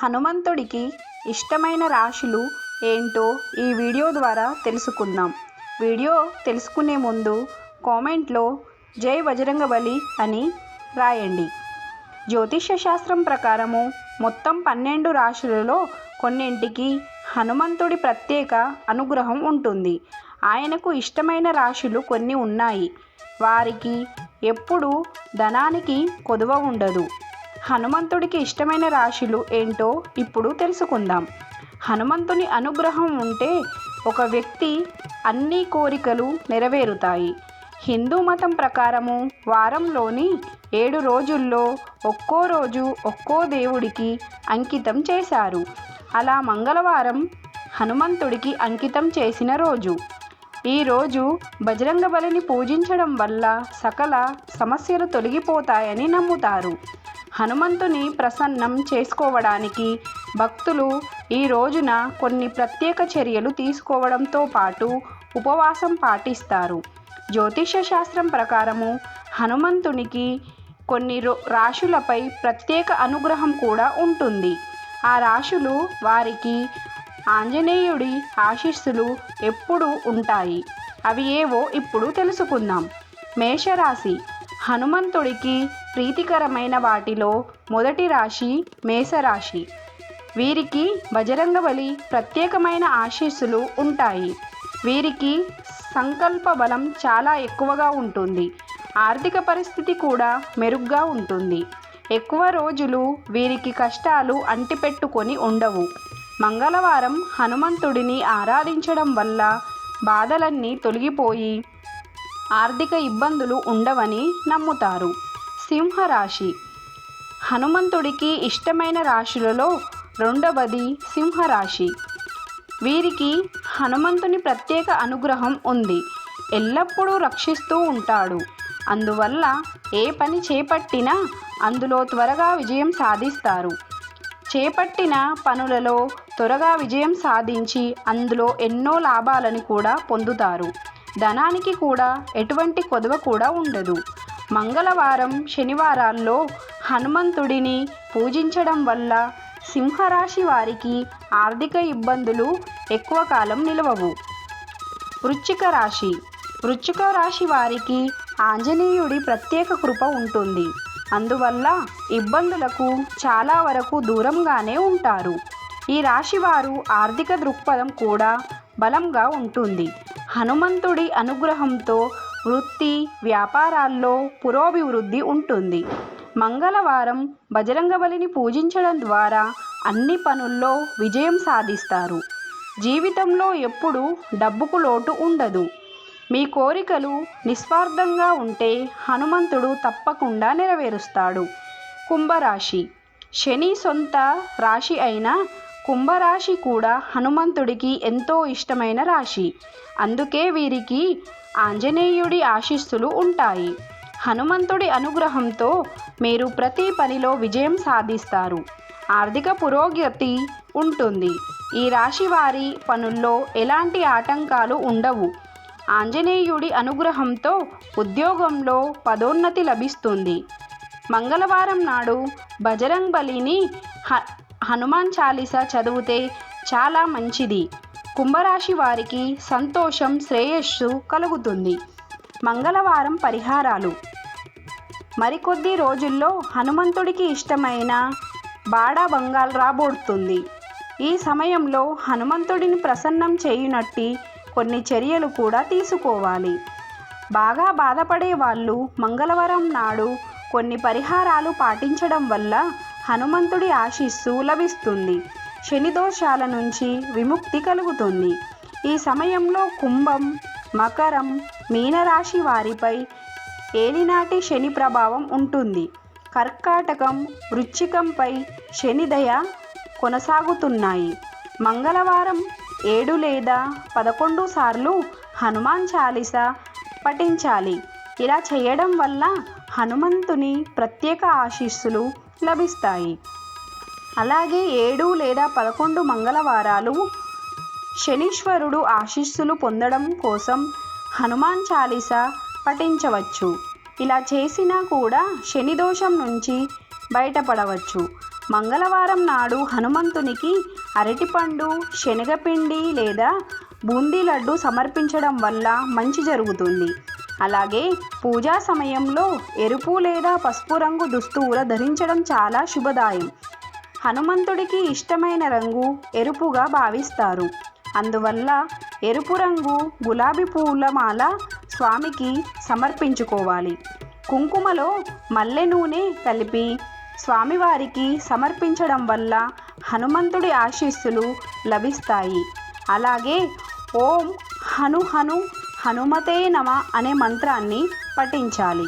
హనుమంతుడికి ఇష్టమైన రాశులు ఏంటో ఈ వీడియో ద్వారా తెలుసుకుందాం. వీడియో తెలుసుకునే ముందు కామెంట్లో జై బజరంగబలి అని రాయండి. జ్యోతిష్య శాస్త్రం ప్రకారము మొత్తం పన్నెండు రాశులలో కొన్నింటికి హనుమంతుడి ప్రత్యేక అనుగ్రహం ఉంటుంది. ఆయనకు ఇష్టమైన రాశులు కొన్ని ఉన్నాయి. వారికి ఎప్పుడూ ధనానికి కొదువ ఉండదు. హనుమంతుడికి ఇష్టమైన రాశులు ఏంటో ఇప్పుడు తెలుసుకుందాం. హనుమంతుని అనుగ్రహం ఉంటే ఒక వ్యక్తి అన్ని కోరికలు నెరవేరుతాయి. హిందూ మతం ప్రకారము వారంలోని ఏడు రోజుల్లో ఒక్కో రోజు ఒక్కో దేవుడికి అంకితం చేశారు. అలా మంగళవారం హనుమంతుడికి అంకితం చేసిన రోజు. ఈరోజు బజరంగ బలిని పూజించడం వల్ల సకల సమస్యలు తొలగిపోతాయని నమ్ముతారు. హనుమంతుని ప్రసన్నం చేసుకోవడానికి భక్తులు ఈ రోజున కొన్ని ప్రత్యేక చర్యలు తీసుకోవడంతో పాటు ఉపవాసం పాటిస్తారు. జ్యోతిష శాస్త్రం ప్రకారము హనుమంతునికి కొన్ని రో రాశులపై ప్రత్యేక అనుగ్రహం కూడా ఉంటుంది. ఆ రాశులు వారికి ఆంజనేయుడి ఆశీస్సులు ఎప్పుడు ఉంటాయి. అవి ఏవో ఇప్పుడు తెలుసుకుందాం. మేషరాశి హనుమంతుడికి ప్రీతికరమైన వాటిలో మొదటి రాశి మేషరాశి. వీరికి బజరంగబలి ప్రత్యేకమైన ఆశీస్సులు ఉంటాయి. వీరికి సంకల్ప బలం చాలా ఎక్కువగా ఉంటుంది. ఆర్థిక పరిస్థితి కూడా మెరుగ్గా ఉంటుంది. ఎక్కువ రోజులు వీరికి కష్టాలు అంటిపెట్టుకొని ఉండవు. మంగళవారం హనుమంతుడిని ఆరాధించడం వల్ల బాధలన్నీ తొలగిపోయి ఆర్థిక ఇబ్బందులు ఉండవని నమ్ముతారు. సింహరాశి. హనుమంతుడికి ఇష్టమైన రాశులలో రెండవది సింహరాశి. వీరికి హనుమంతుని ప్రత్యేక అనుగ్రహం ఉంది. ఎల్లప్పుడూ రక్షిస్తూ ఉంటాడు. అందువల్ల ఏ పని చేపట్టినా అందులో త్వరగా విజయం సాధిస్తారు. చేపట్టిన పనులలో త్వరగా విజయం సాధించి అందులో ఎన్నో లాభాలను కూడా పొందుతారు. ధనానికి కూడా ఎటువంటి కొదవ కూడా ఉండదు. మంగళవారం శనివారాల్లో హనుమంతుడిని పూజించడం వల్ల సింహరాశి వారికి ఆర్థిక ఇబ్బందులు ఎక్కువ కాలం నిలవవు. వృచ్చిక రాశి. వృచ్చిక రాశి వారికి ఆంజనేయుడి ప్రత్యేక కృప ఉంటుంది. అందువల్ల ఇబ్బందులకు చాలా వరకు దూరంగానే ఉంటారు. ఈ రాశి వారు ఆర్థిక దృక్పథం కూడా బలంగా ఉంటుంది. హనుమంతుడి అనుగ్రహంతో వృత్తి వ్యాపారాల్లో పురోభివృద్ధి ఉంటుంది. మంగళవారం బజరంగబలిని పూజించడం ద్వారా అన్ని పనుల్లో విజయం సాధిస్తారు. జీవితంలో ఎప్పుడూ డబ్బుకు లోటు ఉండదు. మీ కోరికలు నిస్వార్థంగా ఉంటే హనుమంతుడు తప్పకుండా నెరవేరుస్తాడు. కుంభరాశి. శని సొంత రాశి అయిన కుంభరాశి కూడా హనుమంతుడికి ఎంతో ఇష్టమైన రాశి. అందుకే వీరికి ఆంజనేయుడి ఆశీస్సులు ఉంటాయి. హనుమంతుడి అనుగ్రహంతో మీరు ప్రతి పనిలో విజయం సాధిస్తారు. ఆర్థిక పురోగతి ఉంటుంది. ఈ రాశి వారి పనుల్లో ఎలాంటి ఆటంకాలు ఉండవు. ఆంజనేయుడి అనుగ్రహంతో ఉద్యోగంలో పదోన్నతి లభిస్తుంది. మంగళవారం నాడు బజరంగ్ బలిని హ హనుమాన్ చాలీసా చదివితే చాలా మంచిది. కుంభరాశి వారికి సంతోషం శ్రేయస్సు కలుగుతుంది. మంగళవారం పరిహారాలు. మరికొద్ది రోజుల్లో హనుమంతుడికి ఇష్టమైన బాడా బంగాల్ రాబోడుతుంది. ఈ సమయంలో హనుమంతుడిని ప్రసన్నం చేయునట్టి కొన్ని చర్యలు కూడా తీసుకోవాలి. బాగా బాధపడే వాళ్ళు మంగళవారం నాడు కొన్ని పరిహారాలు పాటించడం వల్ల హనుమంతుడి ఆశీస్సు లభిస్తుంది శని దోషాల నుంచి విముక్తి కలుగుతుంది. ఈ సమయంలో కుంభం మకరం మీనరాశి వారిపై ఏలినాటి శని ప్రభావం ఉంటుంది. కర్కాటకం వృచ్చికంపై శనిదయ కొనసాగుతున్నాయి. మంగళవారం ఏడు లేదా పదకొండు సార్లు హనుమాన్ చాలీస పఠించాలి. ఇలా చేయడం వల్ల హనుమంతుని ప్రత్యేక ఆశీస్సులు లభిస్తాయి. అలాగే ఏడు లేదా పదకొండు మంగళవారాలు శనీశ్వరుడు ఆశీస్సులు పొందడం కోసం హనుమాన్ చాలీస పఠించవచ్చు. ఇలా చేసినా కూడా శని దోషం నుంచి బయటపడవచ్చు. మంగళవారం నాడు హనుమంతునికి అరటిపండు శనగపిండి లేదా బూందీ లడ్డు సమర్పించడం వల్ల మంచి జరుగుతుంది. అలాగే పూజా సమయంలో ఎరుపు లేదా పసుపు రంగు దుస్తువులు ధరించడం చాలా శుభదాయం. హనుమంతుడికి ఇష్టమైన రంగు ఎరుపుగా భావిస్తారు. అందువల్ల ఎరుపు రంగు గులాబీ పువ్వుల మాల స్వామికి సమర్పించుకోవాలి. కుంకుమలో మల్లె నూనె కలిపి స్వామివారికి సమర్పించడం వల్ల హనుమంతుడి ఆశీస్సులు లభిస్తాయి. అలాగే ఓం హను హను హనుమతే నమ అనే మంత్రాన్ని పఠించాలి.